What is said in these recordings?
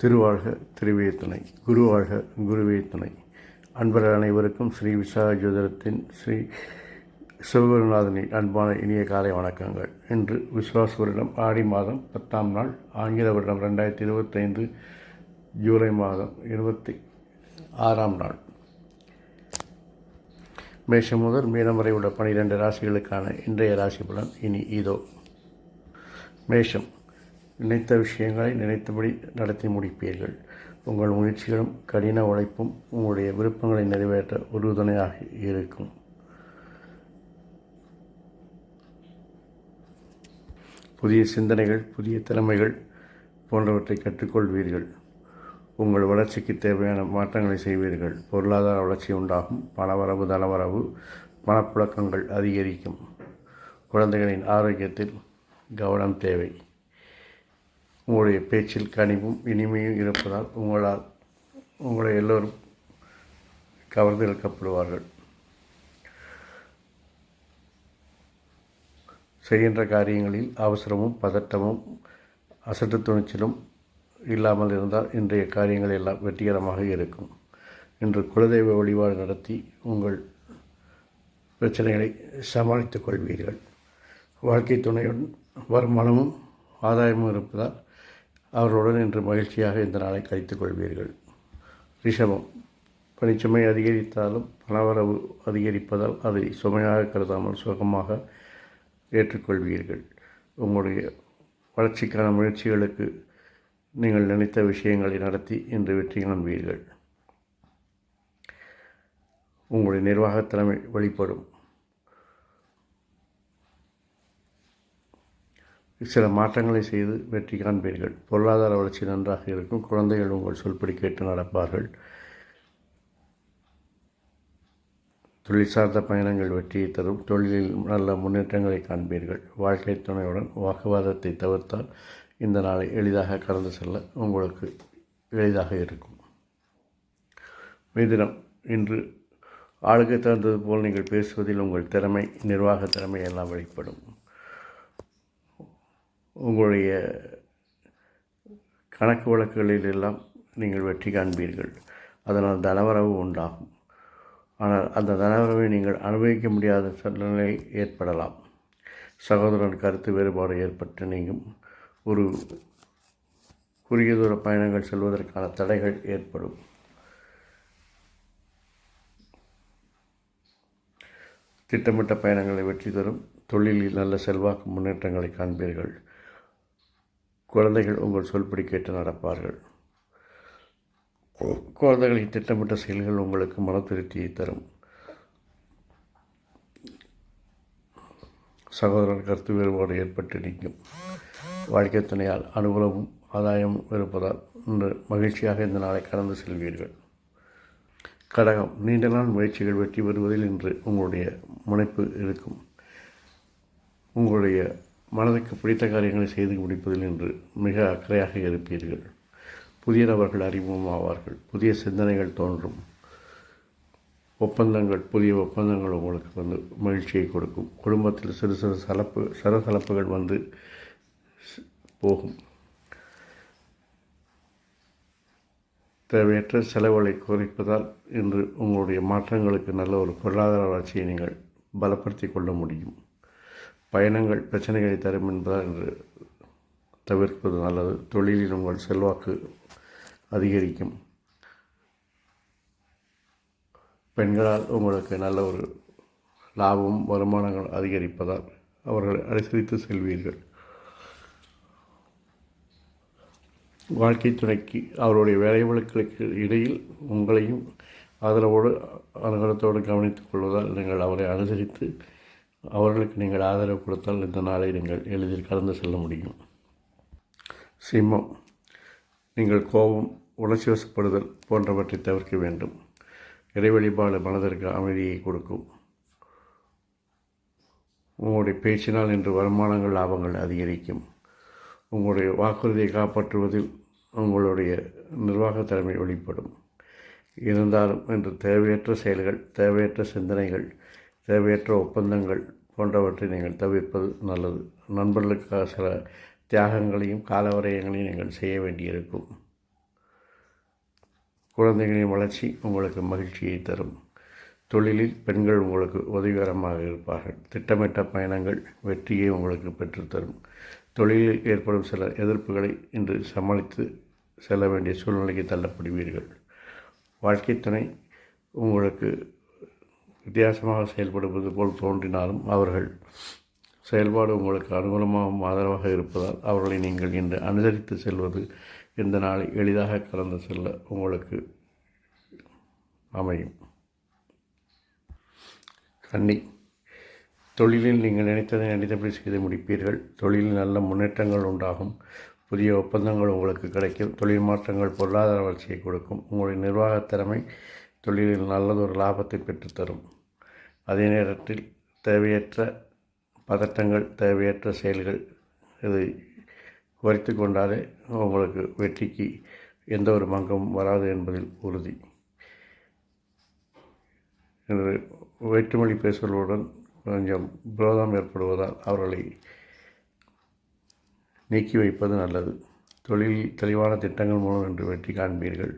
திருவாழ்க திருவேத்தனை குருவாழ்க குருவே துணை. அன்பர்கள் அனைவருக்கும் ஸ்ரீ விசாகஜோதரத்தின் ஸ்ரீ சிவகுருநாதனின் அன்பான இனிய காலை வணக்கங்கள். இன்று விஸ்வாச வருடம் ஆடி மாதம் பத்தாம் நாள் ஆங்கில வருடம் ரெண்டாயிரத்தி இருபத்தைந்து ஜூலை மாதம் இருபத்தி ஆறாம் நாள். மேஷம் முதல் மீனம் வரை உள்ள பனிரெண்டு ராசிகளுக்கான இன்றைய ராசி பலன் இனி இதோ. மேஷம் நினைத்த விஷயங்களை நினைத்தபடி நடத்தி முடிப்பீர்கள். உங்கள் முயற்சிகளும் கடின உழைப்பும் உங்களுடைய விருப்பங்களை நிறைவேற்ற உறுதுணையாக இருக்கும். புதிய சிந்தனைகள் புதிய திறமைகள் போன்றவற்றை கற்றுக்கொள்வீர்கள். உங்கள் வளர்ச்சிக்கு தேவையான மாற்றங்களை செய்வீர்கள். பொருளாதார வளர்ச்சி உண்டாகும். பணவரவு தனவரவு பணப்புழக்கங்கள் அதிகரிக்கும். குழந்தைகளின் ஆரோக்கியத்தில் கவனம் தேவை. உங்களுடைய பேச்சில் கனிவும் இனிமையும் இருப்பதால் உங்களால் உங்களை எல்லோரும் கவர்ந்து இழுக்கப்படுவார்கள். செய்கின்ற காரியங்களில் அவசரமும் பதட்டமும் அசட்டு துணிச்சலும் இல்லாமல் இருந்தால் இன்றைய காரியங்கள் எல்லாம் வெற்றிகரமாக இருக்கும். இன்று குலதெய்வ வழிபாடு நடத்தி உங்கள் பிரச்சனைகளை சமாளித்துக் கொள்வீர்கள். வாழ்க்கை துணையுடன் வருமானமும் ஆதாயமும் இருப்பதால் அவர்களுடன் இன்று மகிழ்ச்சியாக இந்த நாளை கழித்துக் கொள்வீர்கள். ரிஷபம். பணிச்சுமை அதிகரித்தாலும் பணவரவு அதிகரிப்பதால் அதை சுமையாக கருதாமல் சுகமாக ஏற்றுக்கொள்வீர்கள். உங்களுடைய வளர்ச்சிக்கான முயற்சிகளுக்கு நீங்கள் நினைத்த விஷயங்களை நடத்தி இன்று வெற்றி காண்பீர்கள். உங்களுடைய நிர்வாகத் திறமை வெளிப்படும். சில மாற்றங்களை செய்து வெற்றி காண்பீர்கள். பொருளாதார வளர்ச்சி நன்றாக இருக்கும். குழந்தைகள் உங்கள் சொல்படி கேட்டு நடப்பார்கள். தொழில் சார்ந்த பயணங்கள் வெற்றியை தரும். தொழிலில் நல்ல முன்னேற்றங்களை காண்பீர்கள். வாழ்க்கை துணையுடன் வாக்குவாதத்தை தவிர்த்தால் இந்த நாளை எளிதாக கடந்து செல்ல உங்களுக்கு எளிதாக இருக்கும். மிதினம் இன்று ஆளுக்கு தகுந்தது போல் நீங்கள் பேசுவதில் உங்கள் திறமை நிர்வாக திறமை எல்லாம் வெளிப்படும். உங்களுடைய கணக்கு வழக்குகளில் எல்லாம் நீங்கள் வெற்றி காண்பீர்கள். அதனால் தனவரவு உண்டாகும். ஆனால் அந்த தனவரவை நீங்கள் அனுபவிக்க முடியாத சூழ்நிலை ஏற்படலாம். சகோதரன் கருத்து வேறுபாடு ஏற்பட்டு நீங்கும். ஒரு குறுகிய தூர பயணங்கள் செல்வதற்கான தடைகள் ஏற்படும். திட்டமிட்ட பயணங்களை வெற்றி தரும். தொழிலில் நல்ல செல்வாக்கு முன்னேற்றங்களை காண்பீர்கள். குழந்தைகள் உங்கள் சொல்படி கேட்டு நடப்பார்கள். குழந்தைகளின் திட்டமிட்ட செயல்கள் உங்களுக்கு மன திருப்தியை தரும். சகோதரர் கருத்து வேறுபாடு ஏற்பட்டு நீங்கும். வாழ்க்கை துணையால் அனுகூலமும் ஆதாயமும் இருப்பதால் இன்று மகிழ்ச்சியாக இந்த நாளை கடந்து செல்வீர்கள். கடகம் நீண்ட நாள் முயற்சிகள் வெற்றி பெறுவதில் இன்று உங்களுடைய முனைப்பு இருக்கும். உங்களுடைய மனதுக்கு பிடித்த காரியங்களை செய்து முடிப்பதில் இன்று மிக அக்கறையாக இருப்பீர்கள். புதிய நபர்கள் அறிமுகமாவார்கள் புதிய சிந்தனைகள் தோன்றும். ஒப்பந்தங்கள் புதிய ஒப்பந்தங்கள் உங்களுக்கு வந்து மகிழ்ச்சியை கொடுக்கும். குடும்பத்தில் சிறு சிறு சலப்பு சலசலப்புகள் வந்து போகும். தேவையற்ற செலவுகளை குறைப்பதால் இன்று உங்களுடைய மாற்றங்களுக்கு நல்ல ஒரு பொருளாதார வளர்ச்சியை நீங்கள் பலப்படுத்தி கொள்ள முடியும். பயணங்கள் பிரச்சனைகளை தரும் என்பதால் என்று தவிர்ப்பது நல்லது. தொழிலில் உங்கள் செல்வாக்கு அதிகரிக்கும். பெண்களால் உங்களுக்கு நல்ல ஒரு லாபம் வருமானங்கள் அதிகரிப்பதால் அவர்களை அனுசரித்து செல்வீர்கள். வாழ்க்கை துணைக்கு அவருடைய வேலைகளுக்கு இடையில் உங்களையும் ஆதரவோடு அனுகூலத்தோடு கவனித்துக் கொள்வதால் நீங்கள் அவரை அனுசரித்து அவர்களுக்கு நீங்கள் ஆதரவு கொடுத்தால் இந்த நாளை நீங்கள் எளிதில் கடந்து செல்ல முடியும். சிம்மம் நீங்கள் கோபம் உணர்ச்சி வசப்படுதல் போன்றவற்றை தவிர்க்க வேண்டும். இறை வழிபாடு மனதிற்கு அமைதியை கொடுக்கும். உங்களுடைய பேச்சினால் இன்று வருமானங்கள் லாபங்கள் அதிகரிக்கும். உங்களுடைய வாக்குறுதியை காப்பாற்றுவதில் உங்களுடைய நிர்வாக தலைமை வெளிப்படும். இருந்தாலும் இன்று தேவையற்ற செயல்கள் தேவையற்ற சிந்தனைகள் தேவையற்ற ஒப்பந்தங்கள் போன்றவற்றை நீங்கள் தவிர்ப்பது நல்லது. நண்பர்களுக்காக சில தியாகங்களையும் காலவரையங்களையும் நீங்கள் செய்ய வேண்டியிருக்கும். குழந்தைகளின் வளர்ச்சி உங்களுக்கு மகிழ்ச்சியை தரும். தொழிலில் பெண்கள் உங்களுக்கு உதவிகரமாக இருப்பார்கள். திட்டமிட்ட பயணங்கள் வெற்றியை உங்களுக்கு பெற்றுத்தரும். தொழிலில் ஏற்படும் சில எதிர்ப்புகளை இன்று சமாளித்து செல்ல வேண்டிய சூழ்நிலைக்கு தள்ளப்படுவீர்கள். வாழ்க்கை துணை உங்களுக்கு வித்தியாசமாக செயல்படுவது போல் தோன்றினாலும் அவர்கள் செயல்பாடு உங்களுக்கு அனுகூலமாகவும் ஆதரவாக இருப்பதால் அவர்களை நீங்கள் இன்று அனுசரித்து செல்வது இந்த நாளை எளிதாக கலந்து செல்ல உங்களுக்கு அமையும். கன்னி. தொழிலில் நீங்கள் நினைத்ததை நினைத்தபடி செய்து முடிப்பீர்கள். தொழிலில் நல்ல முன்னேற்றங்கள் உண்டாகும். புதிய ஒப்பந்தங்கள் உங்களுக்கு கிடைக்கும். தொழில் மாற்றங்கள் பொருளாதார வளர்ச்சியை கொடுக்கும். உங்களுடைய நிர்வாகத் திறமை தொழிலில் நல்லதொரு லாபத்தை பெற்றுத்தரும். அதே நேரத்தில் தேவையற்ற பதட்டங்கள் தேவையற்ற செயல்கள் இதை குறைத்து கொண்டாலே உங்களுக்கு வெற்றிக்கு எந்த ஒரு மங்கமும் வராது என்பதில் உறுதி. என்று வேற்றுமொழி பேசுவதுடன் கொஞ்சம் விரோதம் ஏற்படுவதால் அவர்களை நீக்கி வைப்பது நல்லது. தொழிலில் தெளிவான திட்டங்கள் மூலம் என்று வெற்றி காண்பீர்கள்.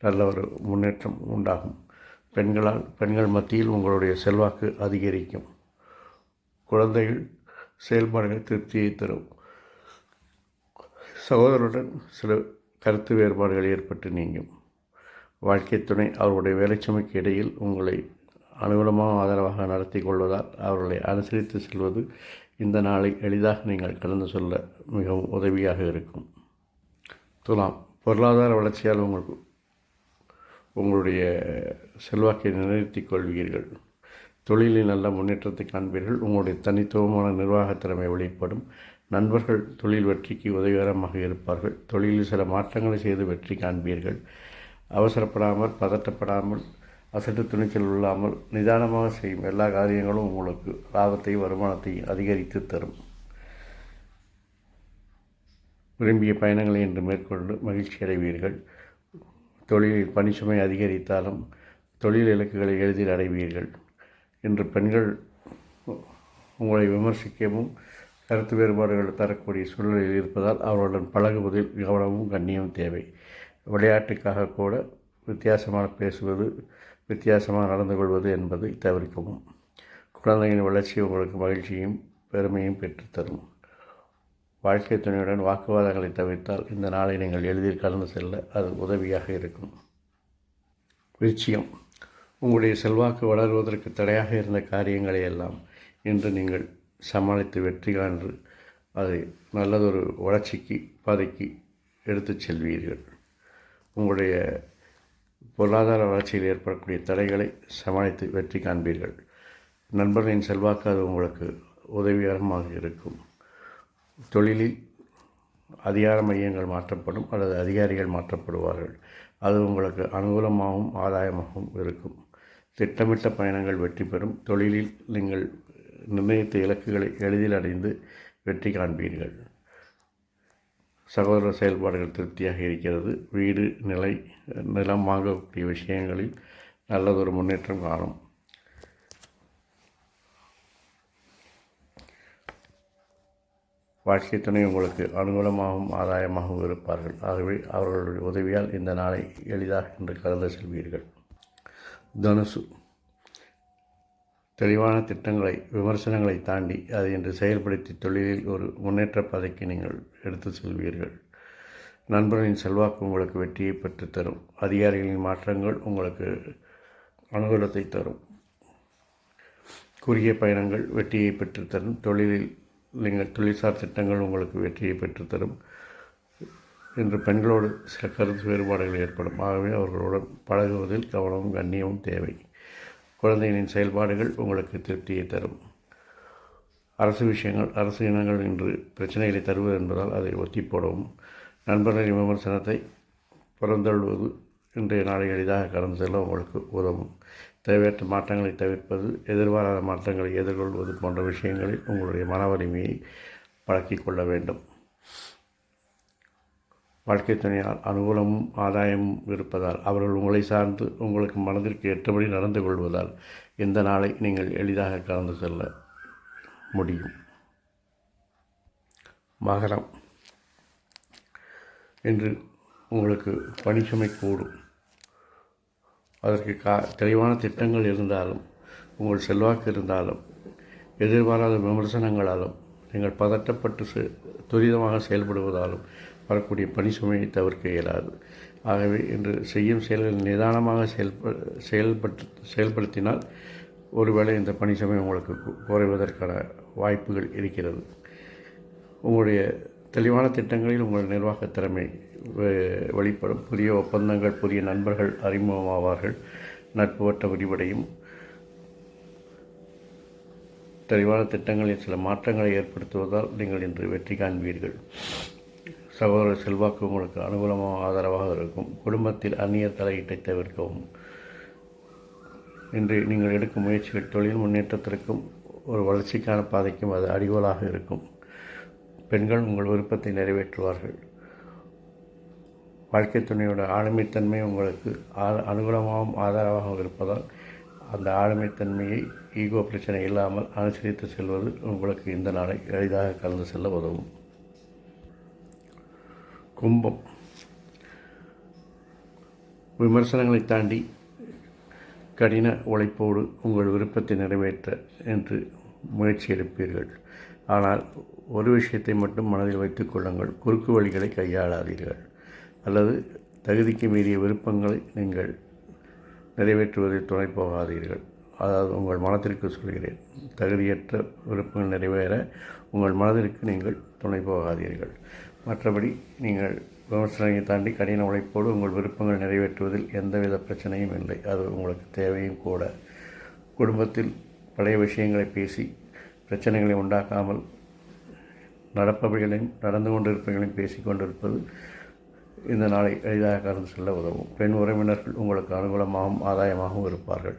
நல்ல ஒரு முன்னேற்றம் உண்டாகும். பெண்களால் பெண்கள் மத்தியில் உங்களுடைய செல்வாக்கு அதிகரிக்கும். குழந்தைகள் செயல்பாடுகள் திருப்தியை தரும். சகோதரருடன் சில கருத்து வேறுபாடுகள் ஏற்பட்டு நீங்கும். வாழ்க்கை துணை அவருடைய வேலைச்சுமைக்கு இடையில் உங்களை அனுகூலமாக ஆதரவாக நடத்தி கொள்வதால் அவர்களை அனுசரித்து செல்வது இந்த நாளை எளிதாக நீங்கள் கடந்து சொல்ல மிகவும் உதவியாக இருக்கும். துலாம் பொருளாதார வளர்ச்சியால் உங்களுக்கு உங்களுடைய செல்வாக்கை நிலைநிறுத்திக் கொள்வீர்கள். தொழிலில் நல்ல முன்னேற்றத்தை காண்பீர்கள். உங்களுடைய தனித்துவமான நிர்வாகத் திறமை வெளிப்படும். நண்பர்கள் தொழில் வெற்றிக்கு உதவிகரமாக இருப்பார்கள். தொழிலில் சில மாற்றங்களை செய்து வெற்றி காண்பீர்கள். அவசரப்படாமல் பதட்டப்படாமல் அசட்டு துணிச்சல் இல்லாமல் நிதானமாக செய்யும் எல்லா காரியங்களும் உங்களுக்கு லாபத்தை வருமானத்தை அதிகரித்து தரும். விரும்பிய பயணங்களை இன்று மேற்கொண்டு மகிழ்ச்சி அடைவீர்கள். தொழிலில் பணிச்சுமை அதிகரித்தாலும் தொழில் இலக்குகளை எளிதில் அடைவீர்கள். இன்று பெண்கள் உங்களை விமர்சிக்கவும் கருத்து வேறுபாடுகள் தரக்கூடிய சூழ்நிலையில் இருப்பதால் அவர்களுடன் பழகுவதில் கவனமும் கண்ணியம் தேவை. விளையாட்டுக்காக கூட வித்தியாசமாக பேசுவது வித்தியாசமாக நடந்து கொள்வது என்பதை தவிர்க்கவும் குழந்தைகளின் வளர்ச்சி உங்களுக்கு மகிழ்ச்சியும் பெருமையும் பெற்றுத்தரும் வாழ்க்கை துணையுடன் வாக்குவாதங்களை தவிர்த்தால் இந்த நாளை நீங்கள் எளிதில் கடந்து செல்ல அது உதவியாக இருக்கும். விருச்சியம் உங்களுடைய செல்வாக்கு வளருவதற்கு தடையாக இருந்த காரியங்களை எல்லாம் இன்று நீங்கள் சமாளித்து வெற்றி காண்டு அதை நல்லதொரு வளர்ச்சிக்கு பாதைக்கு எடுத்துச் செல்வீர்கள். உங்களுடைய பொருளாதார வளர்ச்சியில் ஏற்படக்கூடிய தடைகளை சமாளித்து வெற்றி காண்பீர்கள். நண்பர்களின் செல்வாக்கு அது உங்களுக்கு உதவிகரமாக இருக்கும். தொழிலில் அதிகார மையங்கள் மாற்றப்படும் அல்லது அதிகாரிகள் மாற்றப்படுவார்கள். அது உங்களுக்கு அனுகூலமாகவும் ஆதாயமாகவும் இருக்கும். திட்டமிட்ட பயணங்கள் வெற்றி பெறும். தொழிலில் நீங்கள் நிர்ணயித்த இலக்குகளை எளிதில் அடைந்து வெற்றி காண்பீர்கள். சகோதர செயல்பாடுகள் திருப்தியாக இருக்கிறது. வீடு நிலை நிலம் வாங்கக்கூடிய விஷயங்களில் நல்லதொரு முன்னேற்றம் காணும். வாழ்க்கை துணை உங்களுக்கு அனுகூலமாகவும் ஆதாயமாகவும் இருப்பார்கள். ஆகவே அவர்களுடைய உதவியால் இந்த நாளை எளிதாக இன்று கலந்து செல்வீர்கள். தனுசு. தெளிவான திட்டங்களை விமர்சனங்களை தாண்டி அதை இன்று செயல்படுத்தி தொழிலில் ஒரு முன்னேற்ற பாதைக்கு நீங்கள் எடுத்து செல்வீர்கள். நண்பர்களின் செல்வாக்கு உங்களுக்கு வெற்றியை பெற்றுத் தரும். அதிகாரிகளின் மாற்றங்கள் உங்களுக்கு அனுகூலத்தை தரும். குறுகிய பயணங்கள் வெற்றியை பெற்றுத்தரும் தொழிலில் நீங்கள் தொழில்சார் திட்டங்கள் உங்களுக்கு வெற்றியை பெற்றுத்தரும் இன்று பெண்களோடு சில கருத்து வேறுபாடுகள் ஏற்படும். ஆகவே அவர்களுடன் பழகுவதில் கவனமும் கண்ணியமும் தேவை. குழந்தைகளின் செயல்பாடுகள் உங்களுக்கு திருப்தியை தரும். அரசு விஷயங்கள் அரசு இனங்கள் இன்று பிரச்சனைகளை தருவது என்பதால் அதை ஒத்தி போடவும். நண்பர்களின் விமர்சனத்தை புறந்தள்வது இன்றைய நாளை எளிதாக கடந்து செல்ல உங்களுக்கு உதவும். தேவையற்ற மாற்றங்களை தவிர்ப்பது எதிர்பாராத மாற்றங்களை எதிர்கொள்வது போன்ற விஷயங்களில் உங்களுடைய மன வலிமையை பழக்கிக் கொள்ள வேண்டும். வாழ்க்கை துணையால் அனுகூலமும் ஆதாயமும் இருப்பதால் அவர்கள் உங்களை சார்ந்து உங்களுக்கு மனதிற்கு ஏற்றபடி நடந்து கொள்வதால் இந்த நாளை நீங்கள் எளிதாக கடந்து செல்ல முடியும். மகரம். என்று உங்களுக்கு பணிச்சுமை கூடும். அதற்கு கா தெளிவான திட்டங்கள் இருந்தாலும் உங்கள் செல்வாக்கு இருந்தாலும் எதிர்பாராத விமர்சனங்களாலும் நீங்கள் பதட்டப்பட்டு துரிதமாக செயல்படுவதாலும் வரக்கூடிய பணி சுமையை தவிர்க்க இயலாது. ஆகவே இன்று செய்யும் செயல்கள் நிதானமாக செயல்ப செயல்பட்டு செயல்படுத்தினால் ஒருவேளை இந்த பணி சுமை உங்களுக்கு குறைவதற்கான வாய்ப்புகள் இருக்கிறது. உங்களுடைய தெளிவான திட்டங்களில் உங்கள் நிர்வாகத் திறமை வெளிப்படும். புதிய ஒப்பந்தங்கள் புதிய நண்பர்கள் அறிமுகமாவார்கள். நட்பு வட்ட விரிவடையும். தெளிவான திட்டங்களில் சில மாற்றங்களை ஏற்படுத்துவதால் நீங்கள் இன்று வெற்றி காண்பீர்கள். சகோதர செல்வாக்கு உங்களுக்கு அனுகூலமாக ஆதரவாக இருக்கும். குடும்பத்தில் அந்நிய தலையீட்டை தவிர்க்கவும். இன்று நீங்கள் எடுக்கும் முயற்சிகள் தொழில் முன்னேற்றத்திற்கும் ஒரு வளர்ச்சிக்கான பாதைக்கும் அது அடிகோலாக இருக்கும். பெண்கள் உங்கள் விருப்பத்தை நிறைவேற்றுவார்கள். வாழ்க்கை துணையோட ஆளுமைத்தன்மை உங்களுக்கு ஆ- அனுகூலமாகவும் ஆதரவாகவும் இருப்பதால் அந்த ஆளுமைத்தன்மையை ஈகோ பிரச்சனை இல்லாமல் அனுசரித்து செல்வது உங்களுக்கு இந்த நாளை எளிதாக கலந்து செல்ல உதவும். கும்பம். விமர்சனங்களை தாண்டி கடின உழைப்போடு உங்கள் விருப்பத்தை நிறைவேற்ற என்று முயற்சி எடுப்பீர்கள். ஆனால் ஒரு விஷயத்தை மட்டும் மனதில் வைத்துக் கொள்ளுங்கள். குறுக்கு வழிகளை கையாளாதீர்கள். அல்லது தகுதிக்கு மீறிய விருப்பங்களை நீங்கள் நிறைவேற்றுவதில் துணை போகாதீர்கள். அதாவது உங்கள் மனத்திற்கு சொல்கிறேன் தகுதியற்ற விருப்பங்கள் நிறைவேற உங்கள் மனதிற்கு நீங்கள் துணை போகாதீர்கள். மற்றபடி நீங்கள் விமர்சனங்களை தாண்டி கடின உழைப்போடு உங்கள் விருப்பங்கள் நிறைவேற்றுவதில் எந்தவித பிரச்சனையும் இல்லை. அது உங்களுக்கு தேவையும் கூட. குடும்பத்தில் பழைய விஷயங்களை பேசி பிரச்சனைகளை உண்டாக்காமல் நடப்பவைகளையும் நடந்து கொண்டிருப்பவர்களையும் பேசி கொண்டிருப்பது இந்த நாளை எளிதாக கடந்து செல்ல உதவும். பெண் உறவினர்கள் உங்களுக்கு அனுகூலமாகவும் ஆதாயமாகவும் இருப்பார்கள்.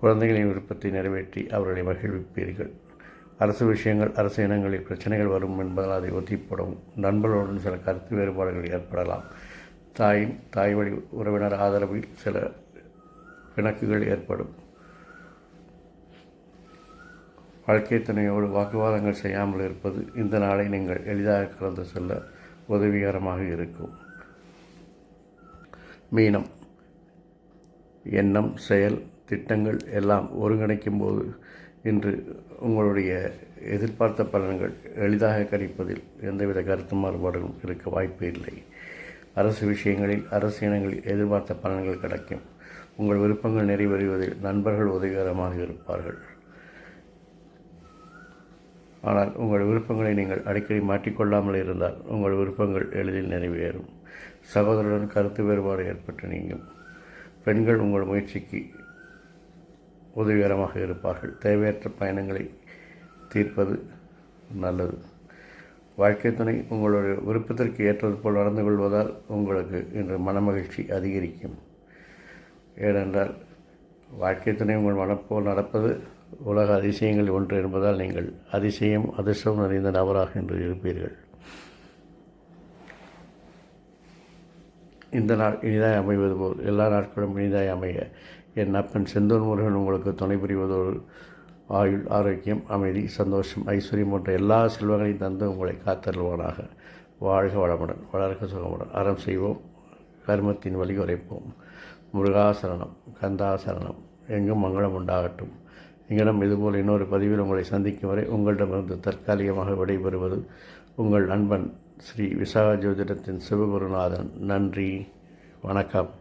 குழந்தைகளின் விருப்பத்தை நிறைவேற்றி அவர்களை மகிழ்விப்பீர்கள். அரசு விஷயங்கள் அரசு இனங்களில் பிரச்சனைகள் வரும் என்பதால் அதை ஒத்திப்படும். நண்பர்களுடன் சில கருத்து வேறுபாடுகள் ஏற்படலாம். தாயின் தாய் வழி உறவினர் ஆதரவில் சில பிணக்குகள் ஏற்படும். வாழ்க்கை துணையோடு வாக்குவாதங்கள் செய்யாமல் இருப்பது இந்த நாளை நீங்கள் எளிதாக கலந்து செல்ல உதவிகரமாக இருக்கும். மீனம் எண்ணம் செயல் திட்டங்கள் எல்லாம் ஒருங்கிணைக்கும் போது இன்று உங்களுடைய எதிர்பார்த்த பலன்கள் எளிதாக கிடைப்பதில் எந்தவித கருத்து மாறுபாடுகளும் இருக்க வாய்ப்பு இல்லை. அரசு விஷயங்களில் அரசு இனங்களில் எதிர்பார்த்த பலன்கள் கிடைக்கும். உங்கள் விருப்பங்கள் நிறைவேறுவதில் நண்பர்கள் உதவிகரமாக இருப்பார்கள். ஆனால் உங்கள் விருப்பங்களை நீங்கள் அடிக்கடி மாற்றிக்கொள்ளாமல் இருந்தால் உங்கள் விருப்பங்கள் எளிதில் நிறைவேறும். சகோதரருடன் கருத்து வேறுபாடு ஏற்பட்டு நீங்கும். பெண்கள் உங்கள் முயற்சிக்கு உதவிகரமாக இருப்பார்கள். தேவையற்ற பயணங்களை தீர்ப்பது நல்லது. வாழ்க்கை துணை உங்களுடைய விருப்பத்திற்கு ஏற்றது போல் நடந்து கொள்வதால் உங்களுக்கு இன்று மனமகிழ்ச்சி அதிகரிக்கும். ஏனென்றால் வாழ்க்கை துணை உங்கள் மனப்போல் நடப்பது உலக அதிசயங்கள் ஒன்று என்பதால் நீங்கள் அதிசயம் அதிர்ஷ்டம் நிறைந்த நபராக என்று இருப்பீர்கள். இந்த நாள் இனிதாய் அமைவது போல் எல்லா நாட்களும் இனிதாய் அமைய என் அப்பன் செந்தூர் முருகன் உங்களுக்கு துணை புரிவதோடு ஆயுள் ஆரோக்கியம் அமைதி சந்தோஷம் ஐஸ்வர்யம் போன்ற எல்லா செல்வங்களையும் தந்து உங்களை காத்தருள்வானாக. வாழ்க வளமுடன் வளர்க சுகமுடன். அறம் செய்வோம் கர்மத்தின் வழி உரைப்போம். முருகாசரணம் கந்தாசரணம் எங்கும் மங்களம் உண்டாகட்டும். இங்கிடம் இதுபோல் இன்னொரு பதிவில் உங்களை சந்திக்கும் வரை உங்களிடமிருந்து தற்காலிகமாக விடைபெறுவது உங்கள் நண்பன் ஸ்ரீ விசாக ஜோதிடத்தின் சிவகுருநாதன் நன்றி வணக்கம்.